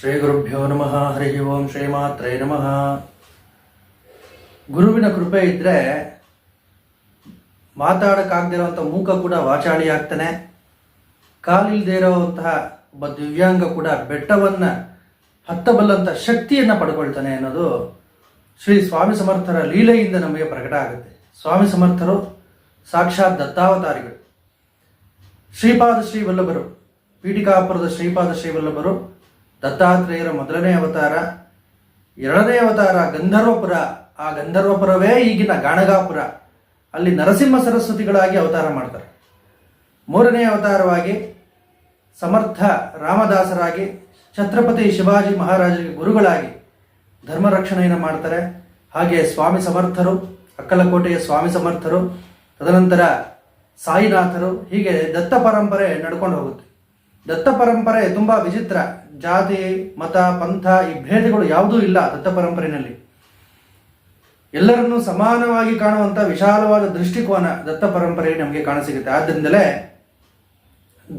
ಶ್ರೀ ಗುರುಭ್ಯೋ ನಮಃ, ಹರಿ ಓಂ ಶ್ರೀಮಾತ್ರೇ ನಮಃ. ಗುರುವಿನ ಕೃಪೆ ಇದ್ದರೆ ಮಾತಾಡೋಕ್ಕಾಗದಿರೋವಂಥ ಮೂಕ ಕೂಡ ವಾಚಾಳಿ ಆಗ್ತಾನೆ ಕಾಲಿಲ್ಲದೆ ಇರೋವಂತಹ ಒಬ್ಬ ದಿವ್ಯಾಂಗ ಕೂಡ ಬೆಟ್ಟವನ್ನು ಹತ್ತಬಲ್ಲಂಥ ಶಕ್ತಿಯನ್ನು ಪಡ್ಕೊಳ್ತಾನೆ ಅನ್ನೋದು ಶ್ರೀ ಸ್ವಾಮಿ ಸಮರ್ಥರ ಲೀಲೆಯಿಂದ ನಮಗೆ ಪ್ರಕಟ ಆಗುತ್ತೆ. ಸ್ವಾಮಿ ಸಮರ್ಥರು ಸಾಕ್ಷಾತ್ ದತ್ತಾವತಾರಿಗಳು. ಶ್ರೀಪಾದ ಶ್ರೀ ವಲ್ಲಭರು ಪೀಠಿಕಾಪುರದ ಶ್ರೀಪಾದ ಶ್ರೀ ವಲ್ಲಭರು ದತ್ತಾತ್ರೇಯರ ಮೊದಲನೇ ಅವತಾರ, ಎರಡನೇ ಅವತಾರ ಗಂಧರ್ವಪುರ. ಆ ಗಂಧರ್ವಪುರವೇ ಈಗಿನ ಗಾಣಗಾಪುರ. ಅಲ್ಲಿ ನರಸಿಂಹ ಸರಸ್ವತಿಗಳಾಗಿ ಅವತಾರ ಮಾಡ್ತಾರೆ. ಮೂರನೇ ಅವತಾರವಾಗಿ ಸಮರ್ಥ ರಾಮದಾಸರಾಗಿ, ಛತ್ರಪತಿ ಶಿವಾಜಿ ಮಹಾರಾಜರಿಗೆ ಗುರುಗಳಾಗಿ ಧರ್ಮ ರಕ್ಷಣೆಯನ್ನು ಮಾಡ್ತಾರೆ. ಹಾಗೆ ಸ್ವಾಮಿ ಸಮರ್ಥರು, ಅಕ್ಕಲಕೋಟೆಯ ಸ್ವಾಮಿ ಸಮರ್ಥರು, ತದನಂತರ ಸಾಯಿನಾಥರು, ಹೀಗೆ ದತ್ತ ಪರಂಪರೆ ನಡ್ಕೊಂಡು ಹೋಗುತ್ತೆ. ದತ್ತ ಪರಂಪರೆ ತುಂಬ ವಿಚಿತ್ರ. ಜಾತಿ, ಮತ, ಪಂಥ ಈ ಭೇದಗಳು ಯಾವುದೂ ಇಲ್ಲ ದತ್ತ ಪರಂಪರೆಯಲ್ಲಿ ಎಲ್ಲರನ್ನೂ ಸಮಾನವಾಗಿ ಕಾಣುವಂಥ ವಿಶಾಲವಾದ ದೃಷ್ಟಿಕೋನ ದತ್ತ ಪರಂಪರೆ ನಮಗೆ ಕಾಣಸಿಗುತ್ತೆ. ಆದ್ದರಿಂದಲೇ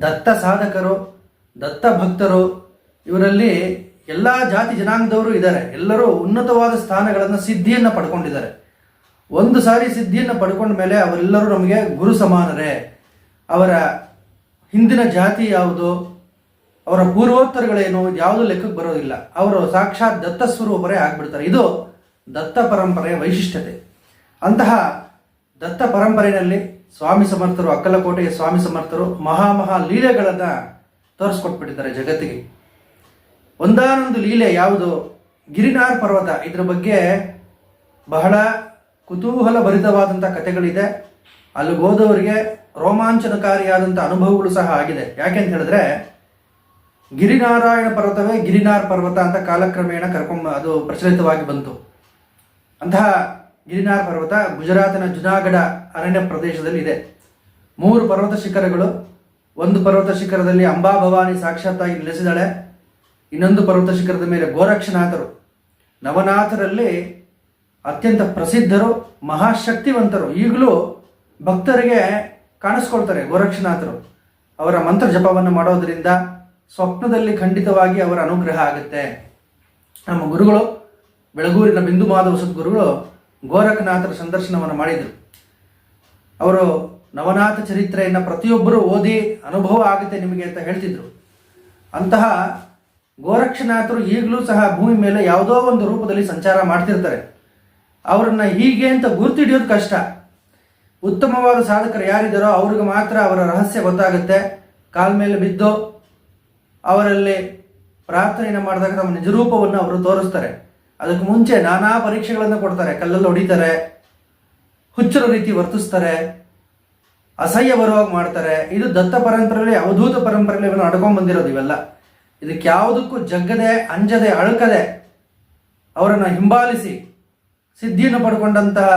ದತ್ತ ಸಾಧಕರು, ದತ್ತ ಭಕ್ತರು, ಇವರಲ್ಲಿ ಎಲ್ಲ ಜಾತಿ ಜನಾಂಗದವರು ಇದ್ದಾರೆ. ಎಲ್ಲರೂ ಉನ್ನತವಾದ ಸ್ಥಾನಗಳನ್ನು ಸಿದ್ಧಿಯನ್ನು ಪಡ್ಕೊಂಡಿದ್ದಾರೆ. ಒಂದು ಸಾರಿ ಸಿದ್ಧಿಯನ್ನು ಪಡ್ಕೊಂಡ ಮೇಲೆ ಅವರೆಲ್ಲರೂ ನಮಗೆ ಗುರು ಸಮಾನರೇ. ಅವರ ಹಿಂದಿನ ಜಾತಿ ಯಾವುದು, ಅವರ ಪೂರ್ವೋತ್ತರಗಳೇನು, ಯಾವುದು ಲೆಕ್ಕಕ್ಕೆ ಬರೋದಿಲ್ಲ. ಅವರು ಸಾಕ್ಷಾತ್ ದತ್ತ ಸ್ವರೂಪರೇ ಆಗ್ಬಿಡ್ತಾರೆ. ಇದು ದತ್ತ ಪರಂಪರೆಯ ವೈಶಿಷ್ಟ್ಯತೆ. ಅಂತಹ ದತ್ತ ಪರಂಪರೆಯಲ್ಲಿ ಸ್ವಾಮಿ ಸಮರ್ಥರು, ಅಕ್ಕಲಕೋಟೆಯ ಸ್ವಾಮಿ ಸಮರ್ಥರು ಮಹಾ ಮಹಾ ಲೀಲೆಗಳನ್ನು ತೋರಿಸ್ಕೊಟ್ಬಿಟ್ಟಿದ್ದಾರೆ ಜಗತ್ತಿಗೆ. ಒಂದಾನೊಂದು ಲೀಲೆ ಯಾವುದು? ಗಿರಿನಾರ್ ಪರ್ವತ. ಇದರ ಬಗ್ಗೆ ಬಹಳ ಕುತೂಹಲ ಭರಿತವಾದಂಥ ಕಥೆಗಳಿದೆ. ಅಲ್ಲಿಗೆ ಹೋದವರಿಗೆ ರೋಮಾಂಚನಕಾರಿಯಾದಂಥ ಅನುಭವಗಳು ಸಹ ಆಗಿದೆ. ಯಾಕೆ ಅಂತ ಹೇಳಿದ್ರೆ, ಗಿರಿನಾರಾಯಣ ಪರ್ವತವೇ ಗಿರಿನಾರ್ ಪರ್ವತ ಅಂತ ಕಾಲಕ್ರಮೇಣ ಕರ್ಕೊಂಬ, ಅದು ಪ್ರಚಲಿತವಾಗಿ ಬಂತು. ಅಂತಹ ಗಿರಿನಾರ್ ಪರ್ವತ ಗುಜರಾತಿನ ಜುನಾಗಢ ಅರಣ್ಯ ಪ್ರದೇಶದಲ್ಲಿ ಇದೆ. ಮೂರು ಪರ್ವತ ಶಿಖರಗಳು, ಒಂದು ಪರ್ವತ ಶಿಖರದಲ್ಲಿ ಅಂಬಾ ಭವಾನಿ ಸಾಕ್ಷಾತ್ತಾಗಿ ನೆಲೆಸಿದಾಳೆ ಇನ್ನೊಂದು ಪರ್ವತ ಶಿಖರದ ಮೇಲೆ ಗೋರಕ್ಷನಾಥರು. ನವನಾಥರಲ್ಲಿ ಅತ್ಯಂತ ಪ್ರಸಿದ್ಧರು, ಮಹಾಶಕ್ತಿವಂತರು. ಈಗಲೂ ಭಕ್ತರಿಗೆ ಕಾಣಿಸ್ಕೊಳ್ತಾರೆ ಗೋರಕ್ಷನಾಥರು. ಅವರ ಮಂತ್ರ ಜಪವನ್ನು ಮಾಡೋದರಿಂದ ಸ್ವಪ್ನದಲ್ಲಿ ಖಂಡಿತವಾಗಿ ಅವರ ಅನುಗ್ರಹ ಆಗುತ್ತೆ. ನಮ್ಮ ಗುರುಗಳು, ಬೆಳಗೂರಿನ ಬಿಂದು ಮಾಧವ ಸದ್ಗುರುಗಳು ಗೋರಖನಾಥರ ಸಂದರ್ಶನವನ್ನು ಮಾಡಿದರು. ಅವರು ನವನಾಥ ಚರಿತ್ರೆಯನ್ನು ಪ್ರತಿಯೊಬ್ಬರೂ ಓದಿ ಅನುಭವ ಆಗುತ್ತೆ ನಿಮಗೆ ಅಂತ ಹೇಳ್ತಿದ್ರು. ಅಂತಹ ಗೋರಕ್ಷನಾಥರು ಈಗಲೂ ಸಹ ಭೂಮಿ ಮೇಲೆ ಯಾವುದೋ ಒಂದು ರೂಪದಲ್ಲಿ ಸಂಚಾರ ಮಾಡ್ತಿರ್ತಾರೆ. ಅವರನ್ನು ಹೀಗೆ ಅಂತ ಗುರುತಿಡಿಯೋದು ಕಷ್ಟ. ಉತ್ತಮವಾದ ಸಾಧಕರು ಯಾರಿದ್ದಾರೋ ಅವ್ರಿಗೆ ಮಾತ್ರ ಅವರ ರಹಸ್ಯ ಗೊತ್ತಾಗುತ್ತೆ. ಕಾಲ ಮೇಲೆ ಬಿದ್ದು ಅವರಲ್ಲಿ ಪ್ರಾರ್ಥನೆಯನ್ನು ಮಾಡಿದಾಗ ತಮ್ಮ ನಿಜರೂಪವನ್ನು ಅವರು ತೋರಿಸ್ತಾರೆ. ಅದಕ್ಕೆ ಮುಂಚೆ ನಾನಾ ಪರೀಕ್ಷೆಗಳನ್ನು ಕೊಡ್ತಾರೆ. ಕಲ್ಲಲ್ಲಿ ಹೊಡಿತಾರೆ, ಹುಚ್ಚರ ರೀತಿ ವರ್ತಿಸ್ತಾರೆ, ಅಸಹ್ಯ ಬರುವಾಗ ಮಾಡ್ತಾರೆ. ಇದು ದತ್ತ ಪರಂಪರೆಯಲ್ಲಿ, ಅವಧೂತ ಪರಂಪರೆಯಲ್ಲಿ ಇವನು ನಡ್ಕೊಂಡ್ ಬಂದಿರೋದು ಇವೆಲ್ಲ. ಇದಕ್ಕೆ ಯಾವುದಕ್ಕೂ ಜಗ್ಗದೆ, ಅಂಜದೆ, ಅಳುಕದೆ ಅವರನ್ನು ಹಿಂಬಾಲಿಸಿ ಸಿದ್ಧಿಯನ್ನು ಪಡ್ಕೊಂಡಂತಹ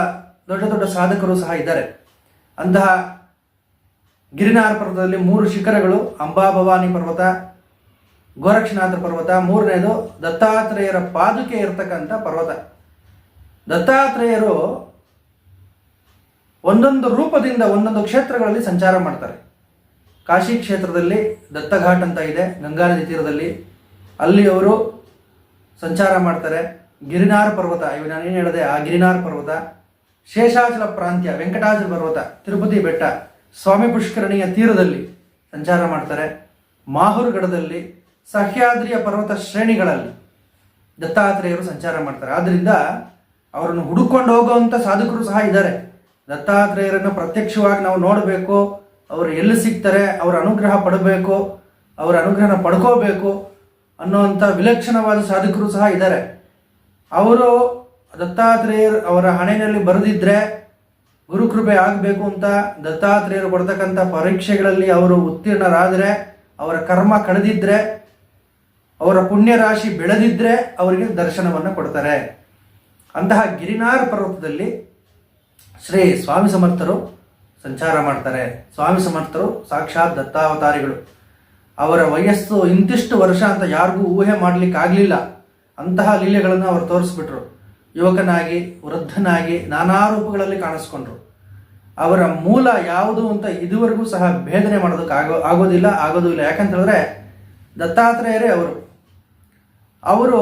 ದೊಡ್ಡ ದೊಡ್ಡ ಸಾಧಕರು ಸಹ ಇದ್ದಾರೆ. ಅಂತಹ ಗಿರಿನಾರ ಪರ್ವತದಲ್ಲಿ ಮೂರು ಶಿಖರಗಳು ಅಂಬಾಭವಾನಿ ಪರ್ವತ, ಗೋರಕ್ಷನಾಥ ಪರ್ವತ, ಮೂರನೇದು ದತ್ತಾತ್ರೇಯರ ಪಾದುಕೆ ಇರತಕ್ಕಂಥ ಪರ್ವತ. ದತ್ತಾತ್ರೇಯರು ಒಂದೊಂದು ರೂಪದಿಂದ ಒಂದೊಂದು ಕ್ಷೇತ್ರಗಳಲ್ಲಿ ಸಂಚಾರ ಮಾಡ್ತಾರೆ. ಕಾಶಿ ಕ್ಷೇತ್ರದಲ್ಲಿ ದತ್ತಘಾಟ್ ಅಂತ ಇದೆ ಗಂಗಾ ನದಿ ತೀರದಲ್ಲಿ. ಅಲ್ಲಿ ಅವರು ಸಂಚಾರ ಮಾಡ್ತಾರೆ. ಗಿರಿನಾರ್ ಪರ್ವತ ನಾನು ಏನು ಹೇಳಿದೆ, ಆ ಗಿರಿನಾರ್ ಪರ್ವತ. ಶೇಷಾಚಲ ಪ್ರಾಂತ್ಯ ವೆಂಕಟಾಚಲ ಪರ್ವತ ತಿರುಪತಿ ಬೆಟ್ಟ ಸ್ವಾಮಿ ಪುಷ್ಕರಣಿಯ ತೀರದಲ್ಲಿ ಸಂಚಾರ ಮಾಡ್ತಾರೆ. ಮಾಹುರ್ಗಢದಲ್ಲಿ ಸಹ್ಯಾದ್ರಿಯ ಪರ್ವತ ಶ್ರೇಣಿಗಳಲ್ಲಿ ದತ್ತಾತ್ರೇಯರು ಸಂಚಾರ ಮಾಡ್ತಾರೆ. ಆದ್ದರಿಂದ ಅವರನ್ನು ಹುಡುಕೊಂಡು ಹೋಗುವಂಥ ಸಾಧಕರು ಸಹ ಇದ್ದಾರೆ. ದತ್ತಾತ್ರೇಯರನ್ನು ಪ್ರತ್ಯಕ್ಷವಾಗಿ ನಾವು ನೋಡಬೇಕು, ಅವರು ಎಲ್ಲಿ ಸಿಗ್ತಾರೆ, ಅವರ ಅನುಗ್ರಹ ಪಡಬೇಕು, ಅವರ ಅನುಗ್ರಹನ ಪಡ್ಕೋಬೇಕು ಅನ್ನುವಂಥ ವಿಲಕ್ಷಣವಾದ ಸಾಧಕರು ಸಹ ಇದ್ದಾರೆ. ಅವರು ದತ್ತಾತ್ರೇಯರ್ ಅವರ ಹಣೆಯಲ್ಲಿ ಬರೆದಿದ್ರೆ ಗುರುಕೃಪೆ ಆಗಬೇಕು ಅಂತ ದತ್ತಾತ್ರೇಯರು ಕೊಡ್ತಕ್ಕಂಥ ಪರೀಕ್ಷೆಗಳಲ್ಲಿ ಅವರು ಉತ್ತೀರ್ಣರಾದರೆ, ಅವರ ಕರ್ಮ ಕಳೆದಿದ್ರೆ, ಅವರ ಪುಣ್ಯ ರಾಶಿ ಬೆಳೆದಿದ್ರೆ ಅವರಿಗೆ ದರ್ಶನವನ್ನು ಕೊಡ್ತಾರೆ. ಅಂತಹ ಗಿರಿನಾರ್ ಪರ್ವತದಲ್ಲಿ ಶ್ರೀ ಸ್ವಾಮಿ ಸಮರ್ಥರು ಸಂಚಾರ ಮಾಡ್ತಾರೆ. ಸ್ವಾಮಿ ಸಮರ್ಥರು ಸಾಕ್ಷಾತ್ ದತ್ತಾವತಾರಿಗಳು. ಅವರ ವಯಸ್ಸು ಇಂತಿಷ್ಟು ವರ್ಷ ಅಂತ ಯಾರಿಗೂ ಊಹೆ ಮಾಡಲಿಕ್ಕೆ ಆಗಲಿಲ್ಲ ಅಂತಹ ಲೀಲೆಗಳನ್ನು ಅವರು ತೋರಿಸ್ಬಿಟ್ರು. ಯುವಕನಾಗಿ, ವೃದ್ಧನಾಗಿ ನಾನಾ ರೂಪಗಳಲ್ಲಿ ಕಾಣಿಸ್ಕೊಂಡ್ರು. ಅವರ ಮೂಲ ಯಾವುದು ಅಂತ ಇದುವರೆಗೂ ಸಹ ಭೇದನೆ ಮಾಡೋದಕ್ಕೆ ಆಗೋ, ಆಗೋದಿಲ್ಲ, ಆಗೋದು ಇಲ್ಲ. ಯಾಕಂತೇಳಿದ್ರೆ ದತ್ತಾತ್ರೇಯರೇ ಅವರು. ಅವರು,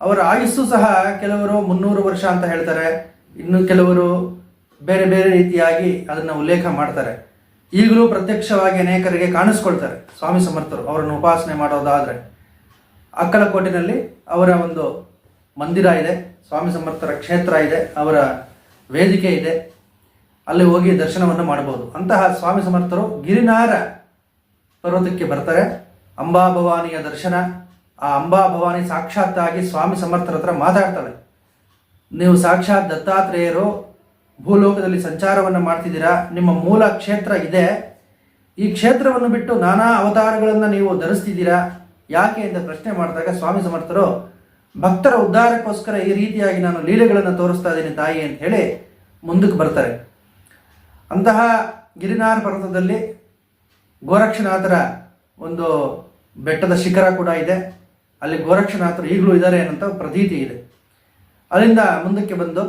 ಅವರ ಆಯುಸ್ಸು ಸಹ ಕೆಲವರು ಮುನ್ನೂರು ವರ್ಷ ಅಂತ ಹೇಳ್ತಾರೆ. ಇನ್ನು ಕೆಲವರು ಬೇರೆ ಬೇರೆ ರೀತಿಯಾಗಿ ಅದನ್ನು ಉಲ್ಲೇಖ ಮಾಡ್ತಾರೆ. ಈಗಲೂ ಪ್ರತ್ಯಕ್ಷವಾಗಿ ಅನೇಕರಿಗೆ ಕಾಣಿಸ್ಕೊಳ್ತಾರೆ ಸ್ವಾಮಿ ಸಮರ್ಥರು ಅವರನ್ನು ಉಪಾಸನೆ ಮಾಡೋದಾದರೆ. ಅಕ್ಕಲಕೋಟಿನಲ್ಲಿ ಅವರ ಒಂದು ಮಂದಿರ ಇದೆ. ಸ್ವಾಮಿ ಸಮರ್ಥರ ಕ್ಷೇತ್ರ ಇದೆ, ಅವರ ವೇದಿಕೆ ಇದೆ, ಅಲ್ಲಿ ಹೋಗಿ ದರ್ಶನವನ್ನು ಮಾಡಬಹುದು. ಅಂತಹ ಸ್ವಾಮಿ ಸಮರ್ಥರು ಗಿರಿನಾರ ಪರ್ವತಕ್ಕೆ ಬರ್ತಾರೆ. ಅಂಬಾಭವಾನಿಯ ದರ್ಶನ, ಆ ಅಂಬಾಭವಾನಿ ಸಾಕ್ಷಾತ್ತಾಗಿ ಸ್ವಾಮಿ ಸಮರ್ಥರ ಹತ್ರ ಮಾತಾಡ್ತಾಳೆ. ನೀವು ಸಾಕ್ಷಾತ್ ದತ್ತಾತ್ರೇಯರು, ಭೂಲೋಕದಲ್ಲಿ ಸಂಚಾರವನ್ನು ಮಾಡ್ತಿದ್ದೀರಾ, ನಿಮ್ಮ ಮೂಲ ಕ್ಷೇತ್ರ ಇದೆ. ಈ ಕ್ಷೇತ್ರವನ್ನು ಬಿಟ್ಟು ನಾನಾ ಅವತಾರಗಳನ್ನು ನೀವು ಧರಿಸ್ತಿದ್ದೀರಾ? ಯಾಕೆ ಅಂತ ಪ್ರಶ್ನೆ ಮಾಡಿದಾಗ ಸ್ವಾಮಿ ಸಮರ್ಥರು ಭಕ್ತರ ಉದ್ಧಾರಕ್ಕೋಸ್ಕರ ಈ ರೀತಿಯಾಗಿ ನಾನು ಲೀಲೆಗಳನ್ನು ತೋರಿಸ್ತಾ ಇದ್ದೀನಿ ತಾಯಿ ಅಂತ ಹೇಳಿ ಮುಂದಕ್ಕೆ ಬರ್ತಾರೆ. ಅಂತಹ ಗಿರಿನಾರ್ ಪರ್ವತದಲ್ಲಿ ಗೋರಕ್ಷನಾಥರ ಒಂದು ಬೆಟ್ಟದ ಶಿಖರ ಕೂಡ ಇದೆ. ಅಲ್ಲಿ ಗೋರಕ್ಷನಾಥರು ಈಗಲೂ ಇದ್ದಾರೆ ಅನ್ನೋಂಥ ಪ್ರತೀತಿ ಇದೆ. ಅಲ್ಲಿಂದ ಮುಂದಕ್ಕೆ ಬಂದು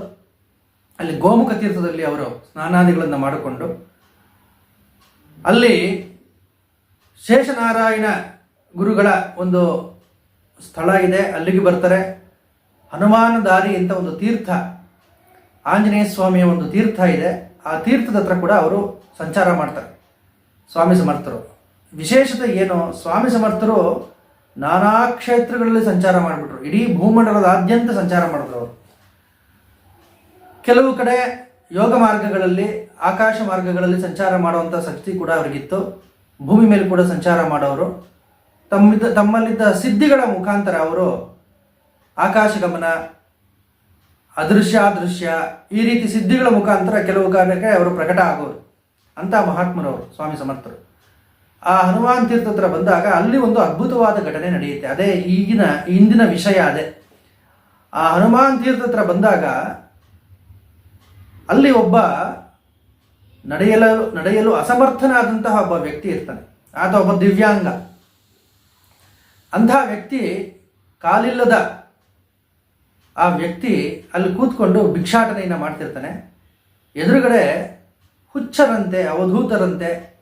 ಅಲ್ಲಿ ಗೋಮುಖ ತೀರ್ಥದಲ್ಲಿ ಅವರು ಸ್ನಾನಾದಿಗಳನ್ನು ಮಾಡಿಕೊಂಡು ಅಲ್ಲಿ ಶೇಷನಾರಾಯಣ ಗುರುಗಳ ಒಂದು ಸ್ಥಳ ಇದೆ, ಅಲ್ಲಿಗೆ ಬರ್ತಾರೆ. ಹನುಮಾನ ದಾರಿ ಅಂತ ಒಂದು ತೀರ್ಥ, ಆಂಜನೇಯ ಸ್ವಾಮಿಯ ಒಂದು ತೀರ್ಥ ಇದೆ. ಆ ತೀರ್ಥದ ಹತ್ರ ಕೂಡ ಅವರು ಸಂಚಾರ ಮಾಡ್ತಾರೆ, ಸ್ವಾಮಿ ಸಮರ್ಥರು. ವಿಶೇಷತೆ ಏನು? ಸ್ವಾಮಿ ಸಮರ್ಥರು ನಾನಾ ಕ್ಷೇತ್ರಗಳಲ್ಲಿ ಸಂಚಾರ ಮಾಡಿಬಿಟ್ರು. ಇಡೀ ಭೂಮಂಡಲದಾದ್ಯಂತ ಸಂಚಾರ ಮಾಡಿದ್ರು ಅವರು. ಕೆಲವು ಕಡೆ ಯೋಗ ಮಾರ್ಗಗಳಲ್ಲಿ, ಆಕಾಶ ಮಾರ್ಗಗಳಲ್ಲಿ ಸಂಚಾರ ಮಾಡುವಂಥ ಶಕ್ತಿ ಕೂಡ ಅವರಿಗಿತ್ತು. ಭೂಮಿ ಮೇಲೆ ಕೂಡ ಸಂಚಾರ ಮಾಡೋರು. ತಮ್ಮಿದ್ದ ತಮ್ಮಲ್ಲಿದ್ದ ಸಿದ್ಧಿಗಳ ಮುಖಾಂತರ ಅವರು ಆಕಾಶ ಗಮನ ಅದೃಶ್ಯ ಅದೃಶ್ಯ ಈ ರೀತಿ ಸಿದ್ಧಿಗಳ ಮುಖಾಂತರ ಕೆಲವು ಕಾರಣಕ್ಕೆ ಅವರು ಪ್ರಕಟ ಆಗೋರು ಅಂತ ಮಹಾತ್ಮರವರು, ಸ್ವಾಮಿ ಸಮರ್ಥರು. ಆ ಹನುಮಾನ್ ತೀರ್ಥ ಹತ್ರ ಬಂದಾಗ ಅಲ್ಲಿ ಒಂದು ಅದ್ಭುತವಾದ ಘಟನೆ ನಡೆಯುತ್ತೆ. ಅದೇ ಈಗಿನ, ಇಂದಿನ ವಿಷಯ ಅದೇ. ಆ ಹನುಮಾನ್ ತೀರ್ಥ ಹತ್ರ ಬಂದಾಗ ಅಲ್ಲಿ ಒಬ್ಬ ನಡೆಯಲು ನಡೆಯಲು ಅಸಮರ್ಥನಾದಂತಹ ಒಬ್ಬ ವ್ಯಕ್ತಿ ಇರ್ತಾನೆ. ಆತ ಒಬ್ಬ ದಿವ್ಯಾಂಗ. ಅಂತಹ ವ್ಯಕ್ತಿ ಕಾಲಿಲ್ಲದ ಆ ವ್ಯಕ್ತಿ ಅಲ್ಲಿ ಕೂತ್ಕೊಂಡು ಭಿಕ್ಷಾಟನೆಯನ್ನು ಮಾಡ್ತಿರ್ತಾನೆ. ಎದುರುಗಡೆ ಹುಚ್ಚರಂತೆ, ಅವಧೂತರಂತೆ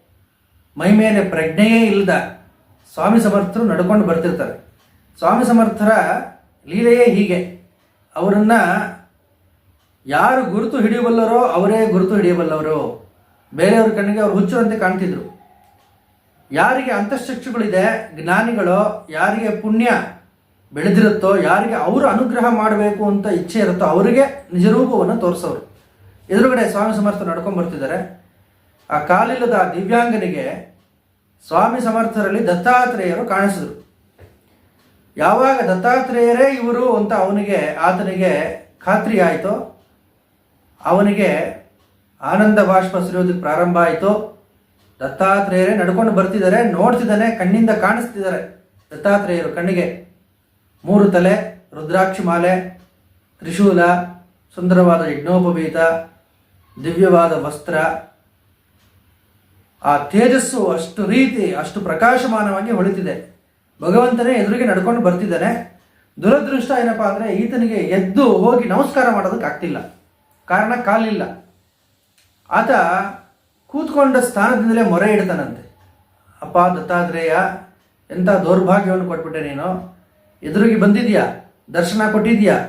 ಮೈಮೇಲೆ ಪ್ರಜ್ಞೆಯೇ ಇಲ್ಲದ ಸ್ವಾಮಿ ಸಮರ್ಥರು ನಡ್ಕೊಂಡು ಬರ್ತಿರ್ತಾರೆ. ಸ್ವಾಮಿ ಸಮರ್ಥರ ಲೀಲೆಯೇ ಹೀಗೆ. ಅವರನ್ನು ಯಾರು ಗುರುತು ಹಿಡಿಯಬಲ್ಲರೋ ಅವರೇ ಗುರುತು ಹಿಡಿಯಬಲ್ಲವರು. ಬೇರೆಯವ್ರ ಕಣ್ಣಿಗೆ ಅವ್ರು ಹುಚ್ಚರಂತೆ ಕಾಣ್ತಿದ್ರು. ಯಾರಿಗೆ ಅಂತಃಶಕ್ತಿಗಳಿದೆ ಜ್ಞಾನಿಗಳು, ಯಾರಿಗೆ ಪುಣ್ಯ ಬೆಳೆದಿರುತ್ತೋ, ಯಾರಿಗೆ ಅವರು ಅನುಗ್ರಹ ಮಾಡಬೇಕು ಅಂತ ಇಚ್ಛೆ ಇರುತ್ತೋ ಅವರಿಗೆ ನಿಜರೂಪವನ್ನು ತೋರಿಸೋರು. ಎದುರುಗಡೆ ಸ್ವಾಮಿ ಸಮರ್ಥ ನಡ್ಕೊಂಡು ಬರ್ತಿದ್ದಾರೆ. ಆ ಕಾಲಿಲ್ಲದ ದಿವ್ಯಾಂಗನಿಗೆ ಸ್ವಾಮಿ ಸಮರ್ಥರಲ್ಲಿ ದತ್ತಾತ್ರೇಯರು ಕಾಣಿಸಿದ್ರು. ಯಾವಾಗ ದತ್ತಾತ್ರೇಯರೇ ಇವರು ಅಂತ ಅವನಿಗೆ, ಆತನಿಗೆ ಖಾತ್ರಿ ಆಯಿತು, ಅವನಿಗೆ ಆನಂದ ಬಾಷ್ಪ ಸುರಿಯೋದಕ್ಕೆ ಪ್ರಾರಂಭ ಆಯಿತು ದತ್ತಾತ್ರೇಯರೇ ನಡ್ಕೊಂಡು ಬರ್ತಿದ್ದಾರೆ, ನೋಡ್ತಿದ್ದಾನೆ, ಕಣ್ಣಿಂದ ಕಾಣಿಸ್ತಿದ್ದಾರೆ. ದತ್ತಾತ್ರೇಯರು ಕಣ್ಣಿಗೆ ಮೂರು ತಲೆ, ರುದ್ರಾಕ್ಷಿ ಮಾಲೆ, ತ್ರಿಶೂಲ, ಸುಂದರವಾದ ಯಜ್ಞೋಪವೀತ, ದಿವ್ಯವಾದ ವಸ್ತ್ರ. ಆ ತೇಜಸ್ಸು ಅಷ್ಟು ರೀತಿ, ಅಷ್ಟು ಪ್ರಕಾಶಮಾನವಾಗಿ ಹೊಳಿತಿದೆ. ಭಗವಂತನೇ ಎದುರಿಗೆ ನಡ್ಕೊಂಡು ಬರ್ತಿದ್ದಾನೆ. ದುರದೃಷ್ಟ ಏನಪ್ಪ ಅಂದರೆ ಈತನಿಗೆ ಎದ್ದು ಹೋಗಿ ನಮಸ್ಕಾರ ಮಾಡೋದಕ್ಕೆ ಆಗ್ತಿಲ್ಲ ಕಾರಣ ಕಾಲಿಲ್ಲ. ಆತ ಕೂತ್ಕೊಂಡ ಸ್ಥಾನದಿಂದಲೇ ಮೊರೆ ಇಡ್ತಾನಂತೆ. ಅಪ್ಪ, ದತ್ತಾತ್ರೇಯ ಎಂಥ ದೌರ್ಭಾಗ್ಯವನ್ನು ಕೊಟ್ಬಿಟ್ಟೆ ನೀನು? ಎದುರಿಗೆ ಬಂದಿದ್ಯಾ? ದರ್ಶನ ಕೊಟ್ಟಿದ್ಯಾ?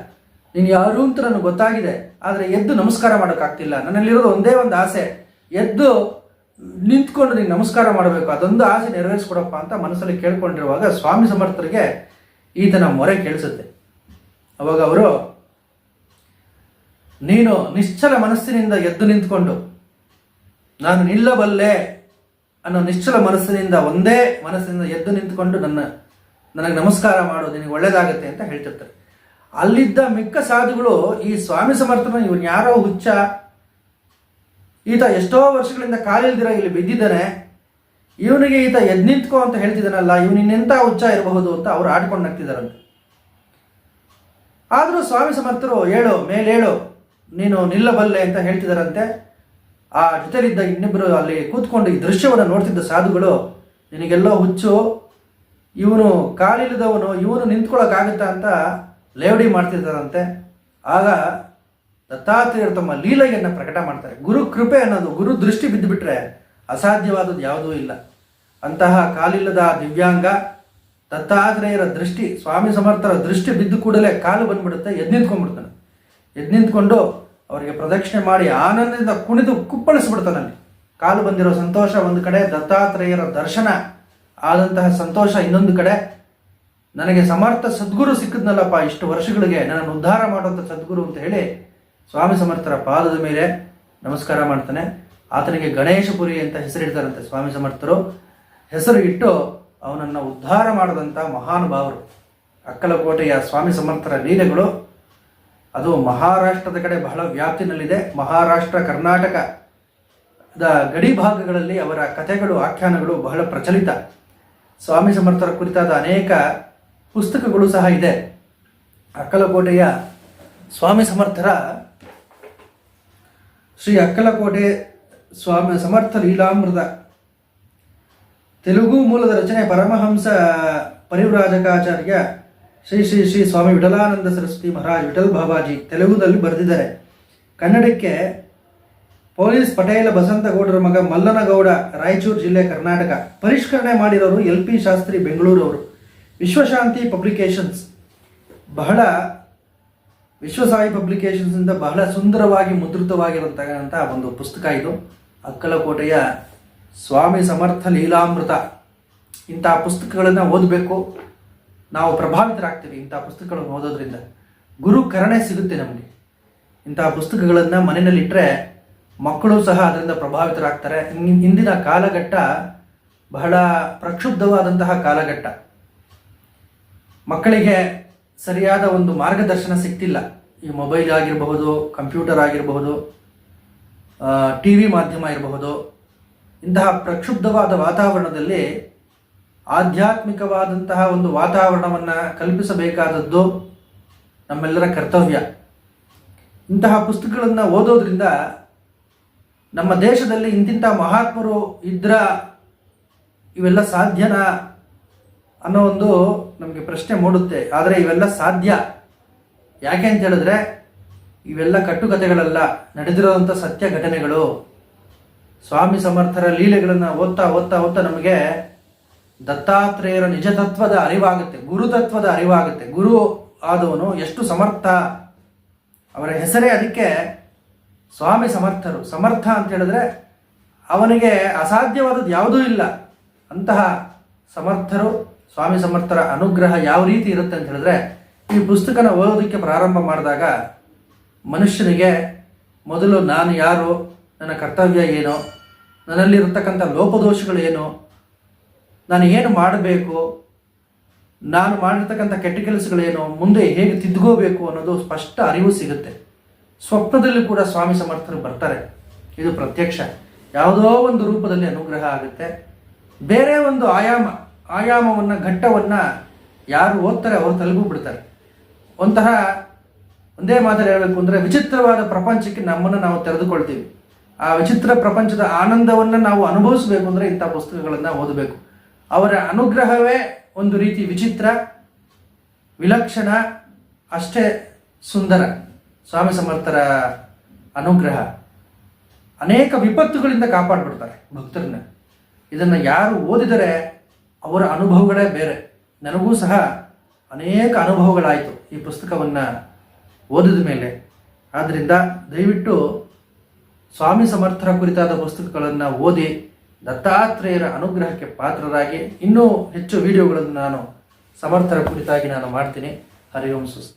ನೀನು ಯಾರು ಅಂತ ನನಗೆ ಗೊತ್ತಾಗಿದೆ. ಆದರೆ ಎದ್ದು ನಮಸ್ಕಾರ ಮಾಡೋಕ್ಕಾಗ್ತಿಲ್ಲ. ನನ್ನಲ್ಲಿರೋದು ಒಂದೇ ಒಂದು ಆಸೆ. ಎದ್ದು ನಿಂತ್ಕೊಂಡು ನೀನು ನಮಸ್ಕಾರ ಮಾಡಬೇಕು. ಅದೊಂದು ಆಸೆ ನೆರವೇರಿಸ್ಕೊಡಪ್ಪ ಅಂತ ಮನಸ್ಸಲ್ಲಿ ಕೇಳ್ಕೊಂಡಿರುವಾಗ ಸ್ವಾಮಿ ಸಮರ್ಥರಿಗೆ ಈತನ ಮೊರೆ ಕೇಳಿಸುತ್ತೆ. ಅವಾಗ ಅವರು, ನೀನು ನಿಶ್ಚಲ ಮನಸ್ಸಿನಿಂದ ಎದ್ದು ನಿಂತ್ಕೊಂಡು ನಾನು ನಿಲ್ಲಬಲ್ಲೆ ಅನ್ನೋ ನಿಶ್ಚಲ ಮನಸ್ಸಿನಿಂದ ಒಂದೇ ಮನಸ್ಸಿನಿಂದ ಎದ್ದು ನಿಂತ್ಕೊಂಡು ನನ್ನ ನನಗೆ ನಮಸ್ಕಾರ ಮಾಡೋದು ನಿನಗೆ ಒಳ್ಳೇದಾಗುತ್ತೆ ಅಂತ ಹೇಳ್ತಿರ್ತಾರೆ. ಅಲ್ಲಿದ್ದ ಮಿಕ್ಕ ಸಾಧುಗಳು ಈ ಸ್ವಾಮಿ ಸಮರ್ಥನ ಇವನು ಯಾರೋ ಹುಚ್ಚ, ಈತ ಎಷ್ಟೋ ವರ್ಷಗಳಿಂದ ಕಾಲಿಲ್ದಿರ ಇಲ್ಲಿ ಬಿದ್ದಿದ್ದಾನೆ, ಇವನಿಗೆ ಈತ ಎದ್ ನಿಂತ್ಕೋ ಅಂತ ಹೇಳ್ತಿದ್ದಾನಲ್ಲ, ಇವನು ಇನ್ನೆಂಥ ಹುಚ್ಚ ಇರಬಹುದು ಅಂತ ಅವ್ರು ಆಡ್ಕೊಂಡು ನಗ್ತಿದಾರಂತೆ ಆದರೂ ಸ್ವಾಮಿ ಸಮರ್ಥರು ಹೇಳು, ಮೇಲೇಳು, ನೀನು ನಿಲ್ಲಬಲ್ಲೆ ಅಂತ ಹೇಳ್ತಿದಾರಂತೆ. ಆ ಜೊತೆಲಿದ್ದ ಇನ್ನಿಬ್ಬರು ಅಲ್ಲಿ ಕೂತ್ಕೊಂಡು ಈ ದೃಶ್ಯವನ್ನು ನೋಡ್ತಿದ್ದ ಸಾಧುಗಳು, ನಿನಗೆಲ್ಲೋ ಹುಚ್ಚು, ಇವನು ಕಾಲಿಲ್ಲದವನು, ಇವನು ನಿಂತ್ಕೊಳ್ಳೋಕ್ಕಾಗುತ್ತಾ ಅಂತ ಲೇವಡಿ ಮಾಡ್ತಿದ್ದಾರಂತೆ ಆಗ ದತ್ತಾತ್ರೇಯರು ತಮ್ಮ ಲೀಲೆಯನ್ನು ಪ್ರಕಟ ಮಾಡ್ತಾರೆ. ಗುರು ಕೃಪೆ ಅನ್ನೋದು, ಗುರು ದೃಷ್ಟಿ ಬಿದ್ದುಬಿಟ್ರೆ ಅಸಾಧ್ಯವಾದದ್ದು ಯಾವುದೂ ಇಲ್ಲ. ಅಂತಹ ಕಾಲಿಲ್ಲದ ದಿವ್ಯಾಂಗ, ದತ್ತಾತ್ರೇಯರ ದೃಷ್ಟಿ, ಸ್ವಾಮಿ ಸಮರ್ಥರ ದೃಷ್ಟಿ ಬಿದ್ದು ಕೂಡಲೇ ಕಾಲು ಬಂದ್ಬಿಡುತ್ತೆ, ಎದ್ದು ನಿಂತ್ಕೊಂಡ್ಬಿಡ್ತಾನೆ. ಎದ್ದು ನಿಂತ್ಕೊಂಡು ಅವರಿಗೆ ಪ್ರದಕ್ಷಿಣೆ ಮಾಡಿ ಆನಂದದಿಂದ ಕುಣಿದು ಕುಪ್ಪಳಿಸ್ಬಿಡ್ತಾನಲ್ಲಿ. ಕಾಲು ಬಂದಿರೋ ಸಂತೋಷ, ಒಂದು ಕಡೆ ದತ್ತಾತ್ರೇಯರ ದರ್ಶನ, ಆದಂತಹ ಸಂತೋಷ ಇನ್ನೊಂದು ಕಡೆ. ನನಗೆ ಸಮರ್ಥ ಸದ್ಗುರು ಸಿಕ್ಕಿದ್ನಲ್ಲಪ್ಪ, ಇಷ್ಟು ವರ್ಷಗಳಿಗೆ ನನ್ನನ್ನು ಉದ್ಧಾರ ಮಾಡುವಂಥ ಸದ್ಗುರು ಅಂತ ಹೇಳಿ ಸ್ವಾಮಿ ಸಮರ್ಥರ ಪಾದದ ಮೇಲೆ ನಮಸ್ಕಾರ ಮಾಡ್ತಾನೆ. ಆತನಿಗೆ ಗಣೇಶಪುರಿ ಅಂತ ಹೆಸರಿಡ್ತಾರಂತೆ ಸ್ವಾಮಿ ಸಮರ್ಥರು. ಹೆಸರು ಇಟ್ಟು ಅವನನ್ನು ಉದ್ಧಾರ ಮಾಡಿದಂಥ ಮಹಾನುಭಾವರು. ಅಕ್ಕಲಕೋಟೆಯ ಸ್ವಾಮಿ ಸಮರ್ಥರ ಲೀಲೆಗಳು. ಅದು ಮಹಾರಾಷ್ಟ್ರದ ಕಡೆ ಬಹಳ ವ್ಯಾಪ್ತಿನಲ್ಲಿದೆ. ಮಹಾರಾಷ್ಟ್ರ, ಕರ್ನಾಟಕದ ಗಡಿ ಭಾಗಗಳಲ್ಲಿ ಅವರ ಕಥೆಗಳು, ಆಖ್ಯಾನಗಳು ಬಹಳ ಪ್ರಚಲಿತ. ಸ್ವಾಮಿ ಸಮರ್ಥರ ಕುರಿತಾದ ಅನೇಕ ಪುಸ್ತಕಗಳು ಸಹ ಇದೆ. ಅಕ್ಕಲಕೋಟೆಯ ಸ್ವಾಮಿ ಸಮರ್ಥರ ಶ್ರೀ ಅಕ್ಕಲಕೋಟೆ ಸ್ವಾಮಿ ಸಮರ್ಥ ಲೀಲಾಮೃತ. ತೆಲುಗು ಮೂಲದ ರಚನೆ ಪರಮಹಂಸ ಪರಿವ್ರಾಜಕಾಚಾರ್ಯ ಶ್ರೀ ಶ್ರೀ ಶ್ರೀ ಸ್ವಾಮಿ ವಿಠಲಾನಂದ ಸರಸ್ವತಿ ಮಹಾರಾಜ್, ವಿಠಲ್ ಬಾಬಾಜಿ ತೆಲುಗುದಲ್ಲಿ ಬರೆದಿದ್ದಾರೆ. ಕನ್ನಡಕ್ಕೆ ಪೊಲೀಸ್ ಪಟೇಲ ಬಸಂತಗೌಡರ ಮಗ ಮಲ್ಲನಗೌಡ, ರಾಯಚೂರು ಜಿಲ್ಲೆ ಕರ್ನಾಟಕ. ಪರಿಷ್ಕರಣೆ ಮಾಡಿರೋರು ಎಲ್ ಪಿ ಶಾಸ್ತ್ರಿ ಬೆಂಗಳೂರು ಅವರು ವಿಶ್ವಶಾಂತಿ ಪಬ್ಲಿಕೇಶನ್ಸ್ ಬಹಳ ವಿಶ್ವಸಾಯಿ ಪಬ್ಲಿಕೇಶನ್ಸ್ ಇಂದ ಬಹಳ ಸುಂದರವಾಗಿ ಮುದ್ರಿತವಾಗಿರತಕ್ಕಂಥ ಒಂದು ಪುಸ್ತಕ ಇದು. ಅಕ್ಕಲಕೋಟೆಯ ಸ್ವಾಮಿ ಸಮರ್ಥ ಲೀಲಾಮೃತ. ಇಂಥ ಪುಸ್ತಕಗಳನ್ನು ಓದಬೇಕು. ನಾವು ಪ್ರಭಾವಿತರಾಗ್ತೀವಿ ಇಂಥ ಪುಸ್ತಕಗಳನ್ನು ಓದೋದ್ರಿಂದ. ಗುರು ಕರಣೆ ಸಿಗುತ್ತೆ ನಮಗೆ. ಇಂತಹ ಪುಸ್ತಕಗಳನ್ನು ಮನೆಯಲ್ಲಿಟ್ಟರೆ ಮಕ್ಕಳು ಸಹ ಅದರಿಂದ ಪ್ರಭಾವಿತರಾಗ್ತಾರೆ. ಹಿಂದಿನ ಕಾಲಘಟ್ಟ ಬಹಳ ಪ್ರಕ್ಷುಬ್ಧವಾದಂತಹ ಕಾಲಘಟ್ಟ. ಮಕ್ಕಳಿಗೆ ಸರಿಯಾದ ಒಂದು ಮಾರ್ಗದರ್ಶನ ಸಿಗ್ತಿಲ್ಲ ಈ ಮೊಬೈಲ್ ಆಗಿರಬಹುದು, ಕಂಪ್ಯೂಟರ್ ಆಗಿರಬಹುದು ಟಿ ವಿ ಮಾಧ್ಯಮ ಇರಬಹುದು. ಇಂತಹ ಪ್ರಕ್ಷುಬ್ಧವಾದ ವಾತಾವರಣದಲ್ಲಿ ಆಧ್ಯಾತ್ಮಿಕವಾದಂತಹ ಒಂದು ವಾತಾವರಣವನ್ನು ಕಲ್ಪಿಸಬೇಕಾದದ್ದು ನಮ್ಮೆಲ್ಲರ ಕರ್ತವ್ಯ. ಇಂತಹ ಪುಸ್ತಕಗಳನ್ನು ಓದೋದ್ರಿಂದ ನಮ್ಮ ದೇಶದಲ್ಲಿ ಇಂತಿಂಥ ಮಹಾತ್ಮರು ಇದ್ರ ಇವೆಲ್ಲ ಸಾಧ್ಯನಾ ಅನ್ನೋ ಒಂದು ನಮಗೆ ಪ್ರಶ್ನೆ ಮೂಡುತ್ತೆ. ಆದರೆ ಇವೆಲ್ಲ ಸಾಧ್ಯ? ಯಾಕೆ ಅಂತ ಹೇಳಿದ್ರೆ ಇವೆಲ್ಲ ಕಟ್ಟುಕತೆಗಳಲ್ಲ ನಡೆದಿರೋಂಥ ಸತ್ಯ ಘಟನೆಗಳು ಸ್ವಾಮಿ ಸಮರ್ಥರ ಲೀಲೆಗಳನ್ನು ಓದ್ತಾ ಓದ್ತಾ ಓದ್ತಾ ನಮಗೆ ದತ್ತಾತ್ರೇಯರ ನಿಜ ತತ್ವದ ಅರಿವಾಗುತ್ತೆ, ಗುರುತತ್ವದ ಅರಿವಾಗುತ್ತೆ. ಗುರು ಆದವನು ಎಷ್ಟು ಸಮರ್ಥ, ಅವರ ಹೆಸರೇ ಅದಕ್ಕೆ ಸ್ವಾಮಿ ಸಮರ್ಥರು. ಸಮರ್ಥ ಅಂತ ಹೇಳಿದ್ರೆ ಅವನಿಗೆ ಅಸಾಧ್ಯವಾದದ್ದು ಯಾವುದೂ ಇಲ್ಲ. ಅಂತಹ ಸಮರ್ಥರು, ಸ್ವಾಮಿ ಸಮರ್ಥರ ಅನುಗ್ರಹ ಯಾವ ರೀತಿ ಇರುತ್ತೆ ಅಂತ ಹೇಳಿದ್ರೆ, ಈ ಪುಸ್ತಕನ ಓದೋದಕ್ಕೆ ಪ್ರಾರಂಭ ಮಾಡಿದಾಗ ಮನುಷ್ಯನಿಗೆ ಮೊದಲು ನಾನು ಯಾರು, ನನ್ನ ಕರ್ತವ್ಯ ಏನು, ನನ್ನಲ್ಲಿರತಕ್ಕಂಥ ಲೋಪದೋಷಗಳು ಏನು ನಾನು ಏನು ಮಾಡಬೇಕು? ನಾನು ಮಾಡಿರ್ತಕ್ಕಂಥ ಕೆಟ್ಟ ಕೆಲಸಗಳೇನು ಮುಂದೆ ಹೇಗೆ ತಿದ್ಕೋಬೇಕು ಅನ್ನೋದು ಸ್ಪಷ್ಟ ಅರಿವು ಸಿಗುತ್ತೆ. ಸ್ವಪ್ನದಲ್ಲಿ ಕೂಡ ಸ್ವಾಮಿ ಸಮರ್ಥರು ಬರ್ತಾರೆ. ಇದು ಪ್ರತ್ಯಕ್ಷ. ಯಾವುದೋ ಒಂದು ರೂಪದಲ್ಲಿ ಅನುಗ್ರಹ ಆಗುತ್ತೆ. ಬೇರೆ ಒಂದು ಆಯಾಮ, ಆಯಾಮವನ್ನು, ಘಟ್ಟವನ್ನು ಯಾರು ಓದ್ತಾರೆ ಅವರು ತಲುಪು ಬಿಡ್ತಾರೆ. ಒಂತಹ ಒಂದೇ ಮಾದರಿ ಹೇಳಬೇಕು ಅಂದರೆ ವಿಚಿತ್ರವಾದ ಪ್ರಪಂಚಕ್ಕೆ ನಮ್ಮನ್ನು ನಾವು ತೆರೆದುಕೊಳ್ತೀವಿ. ಆ ವಿಚಿತ್ರ ಪ್ರಪಂಚದ ಆನಂದವನ್ನು ನಾವು ಅನುಭವಿಸಬೇಕು ಅಂದರೆ ಇಂಥ ಪುಸ್ತಕಗಳನ್ನು ಓದಬೇಕು. ಅವರ ಅನುಗ್ರಹವೇ ಒಂದು ರೀತಿ ವಿಚಿತ್ರ, ವಿಲಕ್ಷಣ, ಅಷ್ಟೇ ಸುಂದರ. ಸ್ವಾಮಿ ಸಮರ್ಥರ ಅನುಗ್ರಹ. ಅನೇಕ ವಿಪತ್ತುಗಳಿಂದ ಕಾಪಾಡ್ಬಿಡ್ತಾರೆ ಭಕ್ತರನ್ನ. ಇದನ್ನು ಯಾರು ಓದಿದರೆ ಅವರ ಅನುಭವಗಳೇ ಬೇರೆ. ನನಗೂ ಸಹ ಅನೇಕ ಅನುಭವಗಳಾಯಿತು ಈ ಪುಸ್ತಕವನ್ನು ಓದಿದ ಮೇಲೆ. ಆದ್ದರಿಂದ ದಯವಿಟ್ಟು ಸ್ವಾಮಿ ಸಮರ್ಥರ ಕುರಿತಾದ ಪುಸ್ತಕಗಳನ್ನು ಓದಿ ದತ್ತಾತ್ರೇಯರ ಅನುಗ್ರಹಕ್ಕೆ ಪಾತ್ರರಾಗಿ ಇನ್ನೂ ಹೆಚ್ಚು ವಿಡಿಯೋಗಳನ್ನು ನಾನು ಸಮರ್ಥರ ಕುರಿತಾಗಿ ನಾನು ಮಾಡ್ತೀನಿ. ಹರಿ ಓಂ ಸುಸ್ತಿ.